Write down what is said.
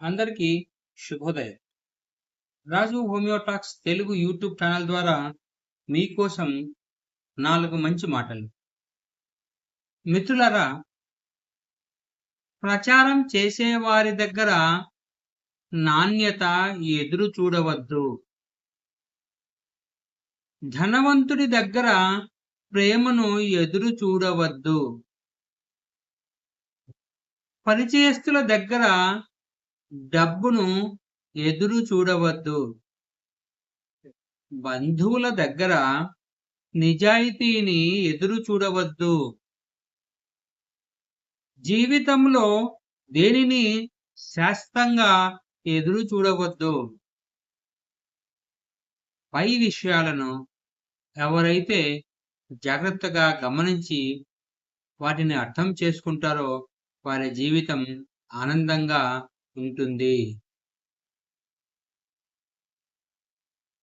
అందరికీ శుభోదయం. Raju హోమియోటాక్స్ Telugu YouTube channel ద్వారా మీకోసం నాలుగు మంచి మాటలు. మిత్రులరా ప్రచారం చేసేవారి దగ్గర నాణ్యత ఎదురు చూడవద్దు. ధనవంతుడి దగ్గర ప్రేమను ఎదురు చూడవద్దు. పరిచయస్తుల దగ్గర డబ్బును ఎదురు చూడవద్దు. బంధువుల దగ్గర నిజాయితీని ఎదురు చూడవద్దు. జీవితంలో దేనిని శాస్తంగా ఎదురు చూడవద్దు. పై విషయాలను ఎవరైతే జాగ్రత్తగా గమనించి వాటిని అర్థం చేసుకుంటారో వారి జీవితం ఆనందంగా ఉంటుంది